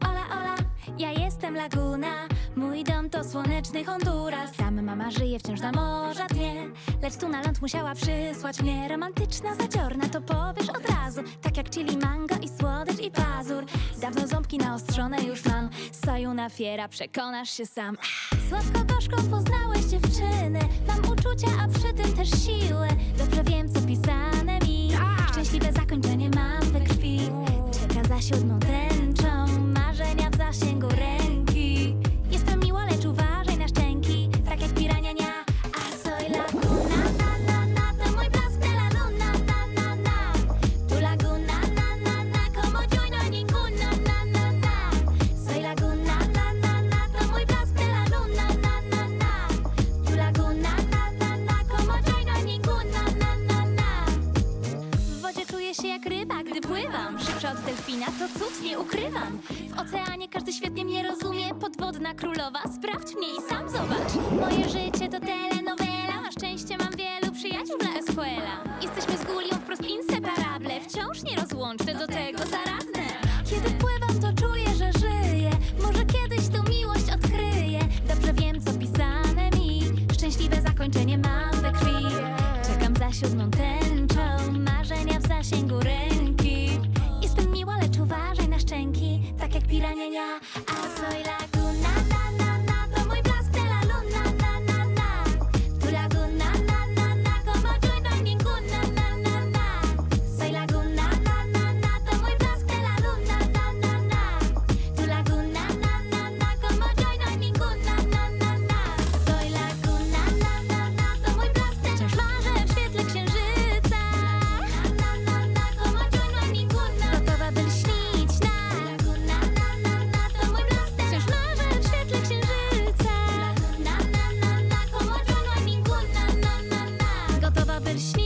Ola, ola, ja jestem Laguna. Mój dom to słoneczny Honduras. Tam mama żyje wciąż na morza dnie. Lecz tu na ląd musiała przysłać mnie. Romantyczna, zadziorna, to powiesz od razu. Tak jak chili, mango i słodycz i pazur. Dawno ząbki naostrzone już mam. Soju na fiera, przekonasz się sam. Słodko-gorzko poznałeś dziewczyny. Mam uczucia, a przy tym też siłę Czeka za od delfina, to cud, nie ukrywam. W oceanie każdy świetnie mnie rozumie. Podwodna królowa, sprawdź mnie i sam zobacz. Moje życie to telenowela Na szczęście mam wielu przyjaciół dla Escuela. Jesteśmy z Gulią wprost inseparable Wciąż nierozłączne, do tego zaradne. Kiedy pływam, to czuję, że żyję. Może kiedyś tą miłość odkryję. Dobrze wiem, co pisane mi. Szczęśliwe zakończenie mam we krwi. Czekam za siódmą tęczą старші.